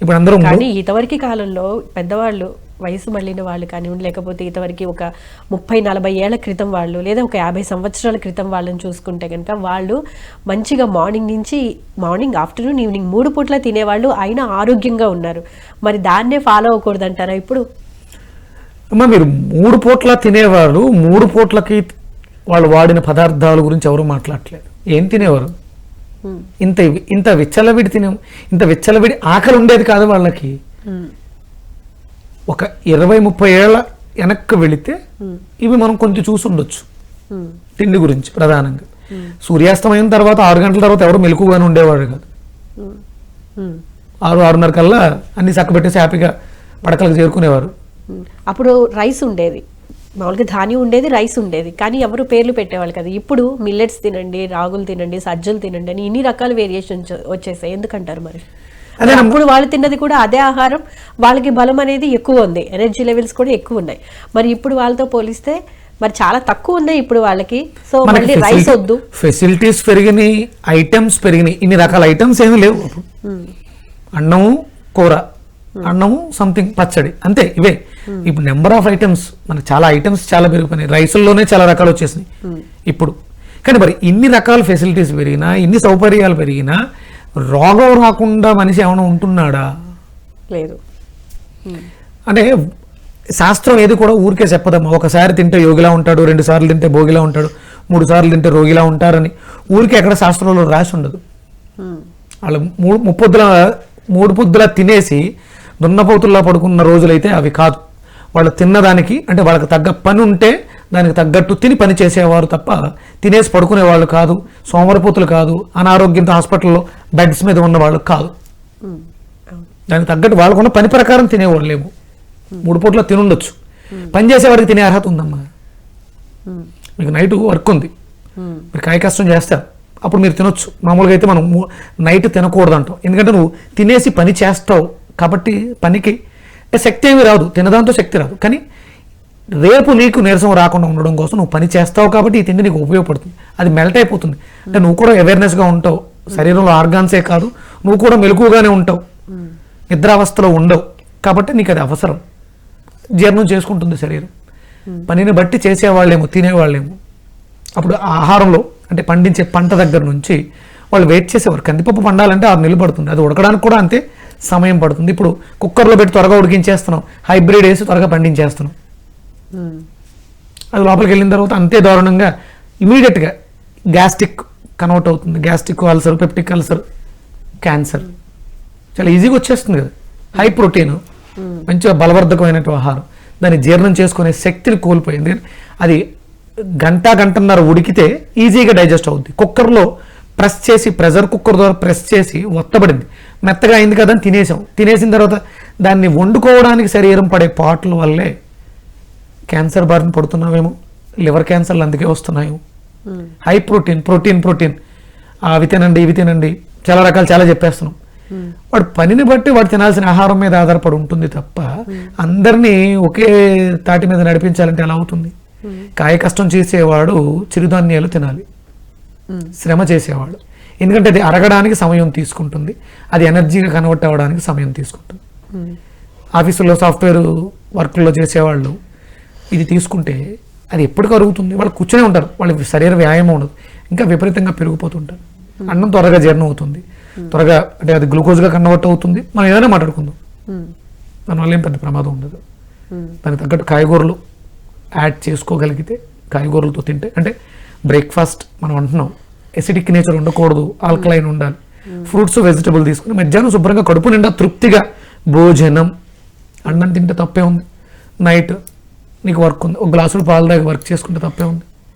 ఇప్పుడు అందరూ కానీ ఇంతవరకు కాలంలో పెద్దవాళ్ళు వయసు మళ్ళిన వాళ్ళు కానివ్వండి లేకపోతే ఇంతవరకు ఒక ముప్పై నలభై ఏళ్ళ క్రితం వాళ్ళు లేదా ఒక యాభై సంవత్సరాల క్రితం వాళ్ళని చూసుకుంటే కనుక వాళ్ళు మంచిగా మార్నింగ్ నుంచి మార్నింగ్ ఆఫ్టర్నూన్ ఈవినింగ్ మూడు పూట్ల తినేవాళ్ళు అయినా ఆరోగ్యంగా ఉన్నారు. మరి దాన్నే ఫాలో అవ్వకూడదంటారా ఇప్పుడు? అమ్మ మీరు మూడు పూట్ల తినేవారు మూడు పూట్లకి వాళ్ళు వాడిన పదార్థాల గురించి ఎవరు మాట్లాడట్లేదు. ఏం తినేవారు? ఇంత ఇంత విచ్చలవిడి తినే ఇంత విచ్చలవిడి ఆకలి ఉండేది కాదు వాళ్ళకి. ఒక ఇరవై ముప్పై ఏళ్ళ వెనక్కి వెళితే ఇవి మనం కొంచెం చూసి ఉండొచ్చు తిండి గురించి ప్రధానంగా. సూర్యాస్తమయం తర్వాత ఆరు గంటల తర్వాత ఎవరు మెలకుగానే ఉండేవాడు కాదు. ఆరు ఆరున్నర కల్లా అన్ని చక్కబెట్టేసి హ్యాపీగా పడకలకు చేరుకునేవారు. అప్పుడు రైస్ ఉండేది. మామూలుగా ధాన్యం ఉండేది రైస్ ఉండేది. కానీ ఎవరు పేర్లు పెట్టేవాళ్ళు కదా. ఇప్పుడు మిల్లెట్స్ తినండి రాగులు తినండి సజ్జలు తినండి అని ఇన్ని రకాల వేరియేషన్స్ వచ్చేసాయి. ఎందుకంటారు మరి? అదే అప్పుడు వాళ్ళు తిన్నది కూడా అదే ఆహారం. వాళ్ళకి బలం అనేది ఎక్కువ ఉంది. ఎనర్జీ లెవెల్స్ కూడా ఎక్కువ ఉన్నాయి. మరి ఇప్పుడు వాళ్ళతో పోలిస్తే మరి చాలా తక్కువ ఉన్నాయి ఇప్పుడు వాళ్ళకి. సో మళ్ళీ రైస్ వద్దు. ఫెసిలిటీస్ పెరిగినాయి ఐటమ్స్ పెరిగినాయి. ఇన్ని రకాల ఐటమ్స్ ఏమీ లేవు. అన్నము కూర. అన్నము సంథింగ్ పచ్చడి. అంతే ఇవే. ఇప్పుడు నెంబర్ ఆఫ్ ఐటమ్స్ మనకు చాలా ఐటమ్స్ చాలా పెరిగిపోయినాయి. రైసుల్లోనే చాలా రకాలు వచ్చేసినాయి. ఇప్పుడు. కానీ మరి ఇన్ని రకాల ఫెసిలిటీస్ పెరిగినా ఇన్ని సౌకర్యాలు పెరిగినా రోగం రాకుండా మనిషి ఏమైనా ఉంటున్నాడా? లేదు. అంటే శాస్త్రం ఏది కూడా ఊరికే చెప్పదమ్మా. ఒకసారి తింటే యోగిలా ఉంటాడు రెండు సార్లు తింటే భోగిలా ఉంటాడు మూడు సార్లు తింటే రోగిలా ఉంటారని ఊరికే ఎక్కడ శాస్త్రంలో రాసి ఉండదు. వాళ్ళు మూడు ముప్పొద్దుల మూడు పొద్దుల తినేసి దున్నపోతుల్లా పడుకున్న రోజులైతే అవి కాదు. వాళ్ళు తిన్నదానికి అంటే వాళ్ళకి తగ్గ పని ఉంటే దానికి తగ్గట్టు తిని పని చేసేవారు తప్ప తినేసి పడుకునే వాళ్ళు కాదు సోమరపోతులు కాదు అనారోగ్యంతో హాస్పిటల్లో బెడ్స్ మీద ఉన్న వాళ్ళు కాదు. దానికి తగ్గట్టు వాళ్ళకున్న పని ప్రకారం తినేవాళ్ళు లేము మూడు పూట్ల తినుండొచ్చు. పని చేసేవాడికి తినే అర్హత ఉందమ్మా. మీకు నైట్ వర్క్ ఉంది. మీరు కాయ కష్టం చేస్తారు. అప్పుడు మీరు తినొచ్చు. మామూలుగా అయితే మనం నైట్ తినకూడదు అంటాం ఎందుకంటే నువ్వు తినేసి పని చేస్తావు. కాబట్టి పనికి శక్తి ఏమీ రాదు. తినదాంతో శక్తి రాదు. కానీ రేపు నీకు నీరసం రాకుండా ఉండడం కోసం నువ్వు పని చేస్తావు కాబట్టి ఈ తిండి నీకు ఉపయోగపడుతుంది. అది మెల్ట్ అయిపోతుంది. అంటే నువ్వు కూడా అవేర్నెస్గా ఉంటావు. శరీరంలో ఆర్గాన్సే కాదు. నువ్వు కూడా మెలకుగానే ఉంటావు. నిద్రావస్థలో ఉండవు. కాబట్టి నీకు అది అవసరం. జీర్ణం చేసుకుంటుంది శరీరం. పనిని బట్టి చేసేవాళ్ళేమో తినేవాళ్ళేమో. అప్పుడు ఆహారంలో అంటే పండించే పంట దగ్గర నుంచి వాళ్ళు వెయిట్ చేసేవారు. కందిపప్పు పండాలంటే ఆరు నెలలు పడుతుంది. అది ఉడకడానికి కూడా అంతే. సమయం పడుతుంది. ఇప్పుడు కుక్కర్లో పెట్టి త్వరగా ఉడికించేస్తున్నాం. హైబ్రిడ్ వేసి త్వరగా పండించేస్తున్నాం. ఉమ్, అది లోపలికి వెళ్ళిన తర్వాత అంతే దారుణంగా ఇమీడియట్గా గ్యాస్ట్రిక్ కన్వర్ట్ అవుతుంది. Gastric ulcer peptic ulcer cancer. చాలా ఈజీగా వచ్చేస్తుంది కదా. హై ప్రోటీన్ మంచిగా బలవర్ధకమైనటువంటి ఆహారం. దాన్ని జీర్ణం చేసుకునే శక్తిని కోల్పోయింది. అది గంట గంటన్నర ఉడికితే ఈజీగా డైజెస్ట్ అవుద్ది. కుక్కర్లో ప్రెస్ చేసి ప్రెషర్ కుక్కర్ ద్వారా ప్రెస్ చేసి ఒత్తబడింది. మెత్తగా అయింది కదా అని తినేసాం. తినేసిన తర్వాత దాన్ని వండుకోవడానికి శరీరం పడే పాటల వల్లే క్యాన్సర్ బారిన పడుతున్నామేమో లివర్ క్యాన్సర్లు అందుకే వస్తున్నాయేమో um, high protein protein protein. అవి తినండి ఇవి తినండి. చాలా రకాలు చాలా చెప్పేస్తున్నాం. వాడు పనిని బట్టి వాడు తినాల్సిన ఆహారం మీద ఆధారపడి ఉంటుంది తప్ప అందరినీ ఒకే తాటి మీద నడిపించాలంటే ఎలా అవుతుంది? కాయ కష్టం చేసేవాడు చిరుధాన్యాలు తినాలి. శ్రమ చేసేవాడు. ఎందుకంటే అది అరగడానికి సమయం తీసుకుంటుంది. అది ఎనర్జీగా కన్వర్ట్ అవ్వడానికి సమయం తీసుకుంటుంది. ఉమ్, ఆఫీసుల్లో సాఫ్ట్వేర్ వర్క్లో చేసేవాళ్ళు ఇది తీసుకుంటే అది ఎప్పుడు కరుగుతుంది వాళ్ళు కూర్చొని ఉంటారు. వాళ్ళ శరీర వ్యాయామం ఉండదు. ఇంకా విపరీతంగా పెరిగిపోతుంటారు. అన్నం త్వరగా జీర్ణం అవుతుంది. త్వరగా అంటే అది గ్లూకోజ్గా కన్వర్ట్ అవుతుంది. మనం ఏదైనా మాట్లాడుకుందాం. దానివల్ల ఏం పెద్ద ప్రమాదం ఉండదు. దానికి తగ్గట్టు కాయగూరలు యాడ్ చేసుకోగలిగితే కాయగూరలతో తింటే అంటే బ్రేక్ఫాస్ట్ మనం అంటున్నాం. ఎసిడిక్ నేచర్ ఉండకూడదు ఆల్కలైన్ ఉండాలి. ఫ్రూట్స్ వెజిటబుల్ తీసుకుని మధ్యాహ్నం శుభ్రంగా కడుపు నిండా తృప్తిగా భోజనం. అన్నం తింటే తప్పే ఉంది. నైట్ నీకు వర్క్ ఉంది. ఒక గ్లాసులు పాలు దాకా వర్క్ చేసుకుంటే తప్పే ఉంది.